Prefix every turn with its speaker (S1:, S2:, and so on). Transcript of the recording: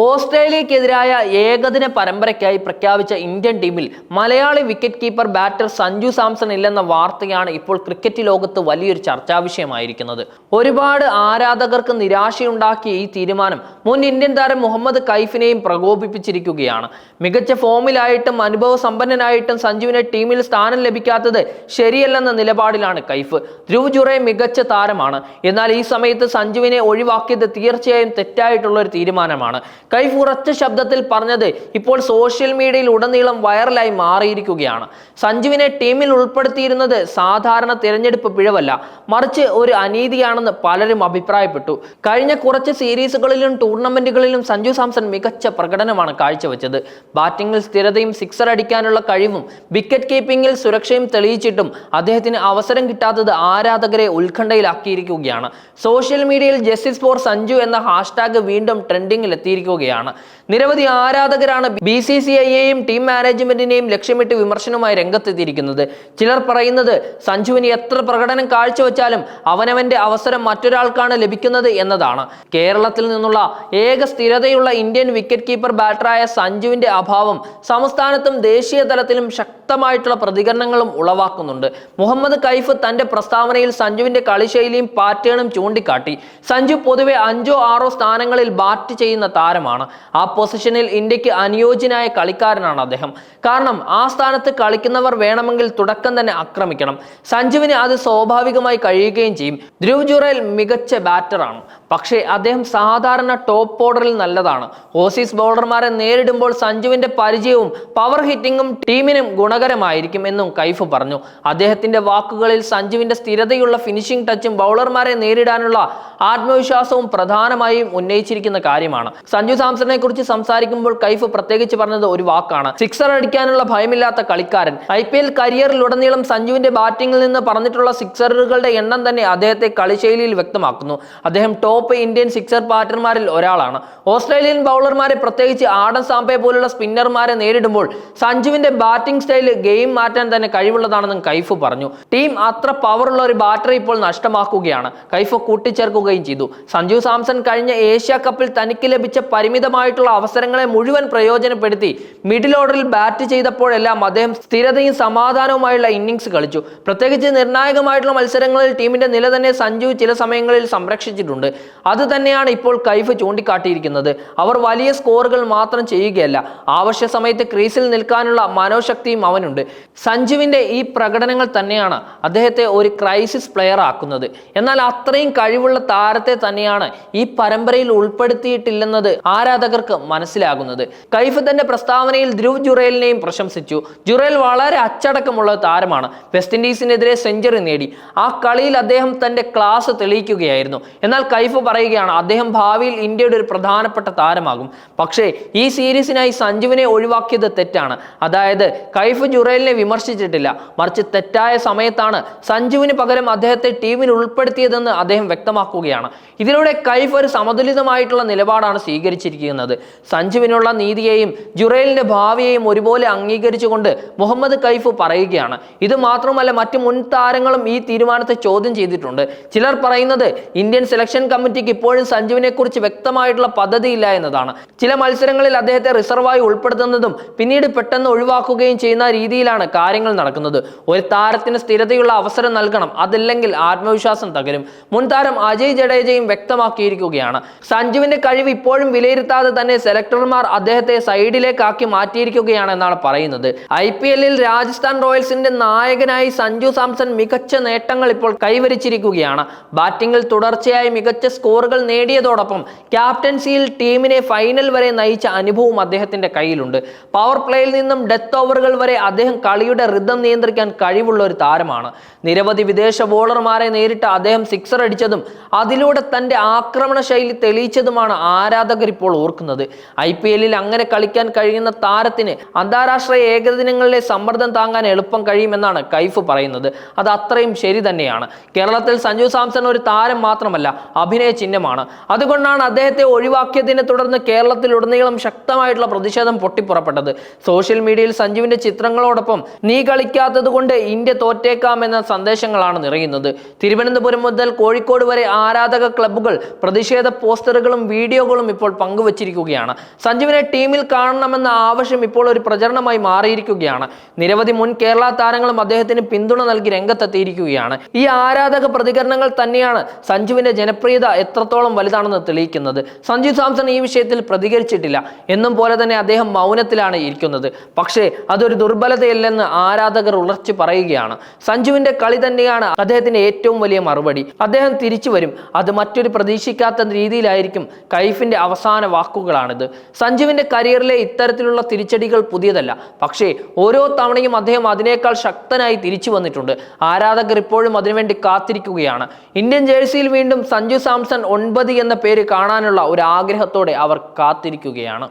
S1: ഓസ്ട്രേലിയക്കെതിരായ ഏകദിന പരമ്പരയ്ക്കായി പ്രഖ്യാപിച്ച ഇന്ത്യൻ ടീമിൽ Malayali wicket keeper batter Sanju Samson ഇല്ലെന്ന വാർത്തയാണ് ഇപ്പോൾ ക്രിക്കറ്റ് ലോകത്ത് വലിയൊരു ചർച്ചാ വിഷയമായിരിക്കുന്നത്. ഒരുപാട് ആരാധകർക്ക് നിരാശയുണ്ടാക്കിയ ഈ തീരുമാനം മുൻ ഇന്ത്യൻ താരം മുഹമ്മദ് കൈഫിനെയും പ്രകോപിപ്പിച്ചിരിക്കുകയാണ്. മികച്ച ഫോമിലായിട്ടും അനുഭവ സമ്പന്നനായിട്ടും സഞ്ജുവിനെ ടീമിൽ സ്ഥാനം ലഭിക്കാത്തത് ശരിയല്ലെന്ന നിലപാടിലാണ് കൈഫ്. ധ്രുവ് ജുറേ മികച്ച താരമാണ്. എന്നാൽ ഈ സമയത്ത് സഞ്ജുവിനെ ഒഴിവാക്കിയത് തീർച്ചയായും തെറ്റായിട്ടുള്ള ഒരു തീരുമാനമാണ്. കൈഫ് ഉറച്ച ശബ്ദത്തിൽ പറഞ്ഞത് ഇപ്പോൾ സോഷ്യൽ മീഡിയയിൽ ഉടനീളം വൈറലായി മാറിയിരിക്കുകയാണ്. സഞ്ജുവിനെ ടീമിൽ ഉൾപ്പെടുത്തിയിരുന്നത് സാധാരണ തിരഞ്ഞെടുപ്പ് പിഴവല്ല. മറിച്ച് ഒരു അനീതിയാണെന്ന് പലരും അഭിപ്രായപ്പെട്ടു. കഴിഞ്ഞ കുറച്ച് സീരീസുകളിലും ടൂർണമെന്റുകളിലും സഞ്ജു സാംസൺ മികച്ച പ്രകടനമാണ് കാഴ്ചവെച്ചത്. ബാറ്റിംഗിൽ സ്ഥിരതയും സിക്സർ അടിക്കാനുള്ള കഴിവും വിക്കറ്റ് കീപ്പിംഗിൽ സുരക്ഷയും തെളിയിച്ചിട്ടും അദ്ദേഹത്തിന് അവസരം കിട്ടാത്തത് ആരാധകരെ ഉത്കണ്ഠയിലാക്കിയിരിക്കുകയാണ്. സോഷ്യൽ മീഡിയയിൽ ജസ്റ്റിസ് ഫോർ സഞ്ജു എന്ന ഹാഷ്ടാഗ് വീണ്ടും ട്രെൻഡിംഗിൽ ട്രെൻഡിങ്ങിൽ എത്തിയിരിക്കുകയാണ് നിരവധി ആരാധകരാണ് ബി സി സി ഐയെയും ടീം മാനേജ്മെന്റിനെയും ലക്ഷ്യമിട്ട് വിമർശനവുമായി രംഗത്തെത്തിയിരിക്കുന്നത്. ചിലർ പറയുന്നത് സഞ്ജുവിന് എത്ര പ്രകടനം കാഴ്ചവെച്ചാലും അവനവന്റെ അവസരം മറ്റൊരാൾക്കാണ് ലഭിക്കുന്നത് എന്നതാണ്. കേരളത്തിൽ നിന്നുള്ള ഏക സ്ഥിരതയുള്ള ഇന്ത്യൻ വിക്കറ്റ് കീപ്പർ ബാറ്ററായ സഞ്ജുവിന്റെ അഭാവം സംസ്ഥാനത്തും ദേശീയ തലത്തിലും ശക്തമായിട്ടുള്ള പ്രതികരണങ്ങളും ഉളവാക്കുന്നുണ്ട്. മുഹമ്മദ് കൈഫ് തന്റെ പ്രസ്താവനയിൽ സഞ്ജുവിന്റെ കളിശൈലിയും പാറ്റേണും ചൂണ്ടിക്കാട്ടി. സഞ്ജു പൊതുവെ അഞ്ചോ ആറോ സ്ഥാനങ്ങളിൽ ബാറ്റ് ചെയ്യുന്ന താരമാണ്. ആ പൊസിഷനിൽ ഇന്ത്യയ്ക്ക് അനുയോജ്യനായ കളിക്കാരനാണ് അദ്ദേഹം. കാരണം ആ സ്ഥാനത്ത് കളിക്കുന്നവർ വേണമെങ്കിൽ തുടക്കം തന്നെ ആക്രമിക്കണം. സഞ്ജുവിന് അത് സ്വാഭാവികമായി കഴിയുകയും ചെയ്യും. ധ്രുവ് ജുറേൽ മികച്ച ബാറ്ററാണ്. പക്ഷേ അദ്ദേഹം സാധാരണ ടോപ്പ് ഓർഡറിൽ നല്ലതാണ്. ഓസീസ് ബൗളർമാരെ നേരിടുമ്പോൾ സഞ്ജുവിന്റെ പരിചയവും പവർ ഹിറ്റിംഗും ടീമിനും ഗുണകരമായിരിക്കും എന്നും കൈഫ് പറഞ്ഞു. അദ്ദേഹത്തിന്റെ വാക്കുകളിൽ സഞ്ജുവിന്റെ സ്ഥിരതയുള്ള ഫിനിഷിംഗ് ടച്ചും ബൗളർമാരെ നേരിടാനുള്ള ആത്മവിശ്വാസവും പ്രധാനമായും ഉന്നയിച്ചിരിക്കുന്ന കാര്യമാണ്. സഞ്ജു സാംസണിനെ കുറിച്ച് സംസാരിക്കുമ്പോൾ കൈഫ് പ്രത്യേകിച്ച് പറഞ്ഞത് ഒരു വാക്കാണ്. സിക്സർ അടിക്കാനുള്ള ഭയമില്ലാത്ത കളിക്കാരൻ. ഐ പി എൽ കരിയറിലുടനീളം സഞ്ജുവിന്റെ ബാറ്റിംഗിൽ നിന്ന് പറഞ്ഞിട്ടുള്ള സിക്സറുകളുടെ എണ്ണം തന്നെ അദ്ദേഹത്തെ കളിശൈലിയിൽ വ്യക്തമാക്കുന്നു. അദ്ദേഹം ഇന്ത്യൻ സിക്സർ ബാറ്റർമാരിൽ ഒരാളാണ്. ഓസ്ട്രേലിയൻ ബൗളർമാരെ പ്രത്യേകിച്ച് ആടൻ സാമ്പയെ പോലുള്ള സ്പിന്നർമാരെ നേരിടുമ്പോൾ സഞ്ജുവിന്റെ ബാറ്റിംഗ് സ്റ്റൈൽ ഗെയിം മാറ്റാൻ തന്നെ കഴിവുള്ളതാണെന്നും കൈഫ് പറഞ്ഞു. ടീം അത്ര പവറുള്ള ഒരു ബാറ്ററി ഇപ്പോൾ നഷ്ടമാക്കുകയാണ്. കൈഫ് കൂട്ടിച്ചേർക്കുകയും ചെയ്തു. സഞ്ജു സാംസൺ കഴിഞ്ഞ ഏഷ്യ കപ്പിൽ തനിക്ക് ലഭിച്ച പരിമിതമായിട്ടുള്ള അവസരങ്ങളെ മുഴുവൻ പ്രയോജനപ്പെടുത്തി മിഡിൽ ഓർഡറിൽ ബാറ്റ് ചെയ്തപ്പോഴെല്ലാം അദ്ദേഹം സ്ഥിരതയും സമാധാനവുമായുള്ള ഇന്നിങ്സ് കളിച്ചു. പ്രത്യേകിച്ച് നിർണായകമായിട്ടുള്ള മത്സരങ്ങളിൽ ടീമിന്റെ നില തന്നെ സഞ്ജു ചില സമയങ്ങളിൽ സംരക്ഷിച്ചിട്ടുണ്ട്. അത് തന്നെയാണ് ഇപ്പോൾ കൈഫ് ചൂണ്ടിക്കാട്ടിയിരിക്കുന്നത്. അവർ വലിയ സ്കോറുകൾ മാത്രം ചെയ്യുകയല്ല. ആവശ്യ സമയത്ത് ക്രീസിൽ നിൽക്കാനുള്ള മനോശക്തിയും അവനുണ്ട്. സഞ്ജുവിന്റെ ഈ പ്രകടനങ്ങൾ തന്നെയാണ് അദ്ദേഹത്തെ ഒരു ക്രൈസിസ് പ്ലെയർ ആക്കുന്നത്. എന്നാൽ അത്രയും കഴിവുള്ള താരത്തെ തന്നെയാണ് ഈ പരമ്പരയിൽ ഉൾപ്പെടുത്തിയിട്ടില്ലെന്നത് ആരാധകർക്ക് മനസ്സിലാകുന്നത്. കൈഫ് തന്റെ പ്രസ്താവനയിൽ ധ്രുവ് ജുറേലിനെയും പ്രശംസിച്ചു. ജുറേൽ വളരെ അച്ചടക്കമുള്ള താരമാണ്. വെസ്റ്റ് ഇൻഡീസിനെതിരെ സെഞ്ചുറി നേടി. ആ കളിയിൽ അദ്ദേഹം തന്റെ ക്ലാസ് തെളിയിക്കുകയായിരുന്നു. എന്നാൽ കൈഫ് പറയുകയാണ് അദ്ദേഹം ഭാവിയിൽ ഇന്ത്യയുടെ ഒരു പ്രധാനപ്പെട്ട താരമാകും. പക്ഷേ ഈ സീരീസിനായി സഞ്ജുവിനെ ഒഴിവാക്കിയത് തെറ്റാണ്. അതായത് കൈഫ് ജുറേലിനെ വിമർശിച്ചിട്ടില്ല. മറിച്ച് തെറ്റായ സമയത്താണ് സഞ്ജുവിന് പകരം അദ്ദേഹത്തെ ടീമിൽ ഉൾപ്പെടുത്തിയതെന്ന് അദ്ദേഹം വ്യക്തമാക്കുകയാണ്. ഇതിലൂടെ കൈഫ് ഒരു സമതുലിതമായിട്ടുള്ള നിലപാടാണ് സ്വീകരിച്ചിരിക്കുന്നത്. സഞ്ജുവിനുള്ള നീതിയെയും ജുറേലിന്റെ ഭാവിയെയും ഒരുപോലെ അംഗീകരിച്ചുകൊണ്ട് മുഹമ്മദ് കൈഫ് പറയുകയാണ്. ഇത് മാത്രമല്ല മറ്റു മുൻ താരങ്ങളും ഈ തീരുമാനത്തെ ചോദ്യം ചെയ്തിട്ടുണ്ട്. ചിലർ പറയുന്നത് ഇന്ത്യൻ സെലക്ഷൻ കമ്മിറ്റിക്ക് ഇപ്പോഴും സഞ്ജുവിനെ കുറിച്ച് വ്യക്തമായിട്ടുള്ള പദ്ധതിയില്ല എന്നതാണ്. ചില മത്സരങ്ങളിൽ അദ്ദേഹത്തെ റിസർവായി ഉൾപ്പെടുത്തുന്നതും പിന്നീട് പെട്ടെന്ന് ഒഴിവാക്കുകയും ചെയ്യുന്ന രീതിയിലാണ് കാര്യങ്ങൾ നടക്കുന്നത്. ഒരു താരത്തിന് സ്ഥിരതയുള്ള അവസരം നൽകണം അതില്ലെങ്കിൽ ആത്മവിശ്വാസം തകരും. മുൻ താരം അജയ് ജഡേജയും വ്യക്തമാക്കിയിരിക്കുകയാണ്. സഞ്ജുവിന്റെ കഴിവ് ഇപ്പോഴും വിലയിരുത്താതെ തന്നെ സെലക്ടർമാർ അദ്ദേഹത്തെ സൈഡിലേക്കാക്കി മാറ്റിയിരിക്കുകയാണ് എന്നാണ് പറയുന്നത്. ഐ പി എല്ലിൽ രാജസ്ഥാൻ റോയൽസിന്റെ നായകനായി സഞ്ജു സാംസൺ മികച്ച നേട്ടങ്ങൾ ഇപ്പോൾ കൈവരിച്ചിരിക്കുകയാണ്. ബാറ്റിംഗിൽ തുടർച്ചയായി മികച്ച സ്കോറുകൾ നേടിയതോടൊപ്പം ക്യാപ്റ്റൻസിയിൽ ടീമിനെ ഫൈനൽ വരെ നയിച്ച അനുഭവം അദ്ദേഹത്തിന്റെ കയ്യിലുണ്ട്. പവർ പ്ലേയിൽ നിന്നും ഡെത്ത് ഓവറുകൾ വരെ അദ്ദേഹം കളിയുടെ റിതം നിയന്ത്രിക്കാൻ കഴിവുള്ള ഒരു താരമാണ്. നിരവധി വിദേശ ബോളർമാരെ നേരിട്ട് അദ്ദേഹം സിക്സർ അടിച്ചതും അതിലൂടെ തന്റെ ആക്രമണ ശൈലി തെളിയിച്ചതുമാണ് ആരാധകർ ഇപ്പോൾ ഓർക്കുന്നത്. ഐ പി എല്ലിൽ അങ്ങനെ കളിക്കാൻ കഴിയുന്ന താരത്തിന് അന്താരാഷ്ട്ര ഏകദിനങ്ങളിലെ സമ്മർദ്ദം താങ്ങാൻ എളുപ്പം കഴിയുമെന്നാണ് കൈഫ് പറയുന്നത്. അത് അത്രയും ശരി തന്നെയാണ്. കേരളത്തിൽ സഞ്ജു സാംസൺ ഒരു താരം മാത്രമല്ല അഭിനയ അപകയ ചിഹ്നമാണ്. അതുകൊണ്ടാണ് അദ്ദേഹത്തെ ഒഴിവാക്കിയതിനെ തുടർന്ന് കേരളത്തിലുടനീളം ശക്തമായിട്ടുള്ള പ്രതിഷേധം പൊട്ടിപ്പുറപ്പെട്ടത്. സോഷ്യൽ മീഡിയയിൽ സഞ്ജുവിന്റെ ചിത്രങ്ങളോടൊപ്പം നീ കളിക്കാത്തത് കൊണ്ട് ഇന്ത്യ തോറ്റേക്കാം എന്ന സന്ദേശങ്ങളാണ് നിറയുന്നത്. തിരുവനന്തപുരം മുതൽ കോഴിക്കോട് വരെ ആരാധക ക്ലബ്ബുകൾ പ്രതിഷേധ പോസ്റ്ററുകളും വീഡിയോകളും ഇപ്പോൾ പങ്കുവച്ചിരിക്കുകയാണ്. സഞ്ജുവിനെ ടീമിൽ കാണണമെന്ന ആവശ്യം ഇപ്പോൾ ഒരു പ്രചരണമായി മാറിയിരിക്കുകയാണ്. നിരവധി മുൻ കേരള താരങ്ങളും അദ്ദേഹത്തിന് പിന്തുണ നൽകി രംഗത്തെത്തിയിരിക്കുകയാണ്. ഈ ആരാധക പ്രതികരണങ്ങൾ തന്നെയാണ് സഞ്ജുവിന്റെ ജനപ്രിയത എത്രത്തോളം വലുതാണെന്ന് തെളിയിക്കുന്നത്. സഞ്ജു സാംസൺ ഈ വിഷയത്തിൽ പ്രതികരിച്ചിട്ടില്ല. എന്നും പോലെ തന്നെ അദ്ദേഹം മൗനത്തിലാണ് ഇരിക്കുന്നത്. പക്ഷേ അതൊരു ദുർബലതയല്ലെന്ന് ആരാധകർ ഉളർച്ചു പറയുകയാണ്. സഞ്ജുവിന്റെ കളി തന്നെയാണ് അദ്ദേഹത്തിന്റെ ഏറ്റവും വലിയ മറുപടി. അദ്ദേഹം തിരിച്ചു വരും. അത് മറ്റൊരു പ്രതീക്ഷിക്കാത്ത രീതിയിലായിരിക്കും കൈഫിന്റെ അവസാന വാക്കുകളാണിത്. സഞ്ജുവിന്റെ കരിയറിലെ ഇത്തരത്തിലുള്ള തിരിച്ചടികൾ പുതിയതല്ല. പക്ഷേ ഓരോ തവണയും അദ്ദേഹം അതിനേക്കാൾ ശക്തനായി തിരിച്ചു വന്നിട്ടുണ്ട്. ആരാധകർ ഇപ്പോഴും അതിനുവേണ്ടി കാത്തിരിക്കുകയാണ്. ഇന്ത്യൻ ജേഴ്സിയിൽ വീണ്ടും സഞ്ജു സാംസൺ ഒൻപത് എന്ന പേര് കാണാനുള്ള ഒരു ആഗ്രഹത്തോടെ അവർ കാത്തിരിക്കുകയാണ്.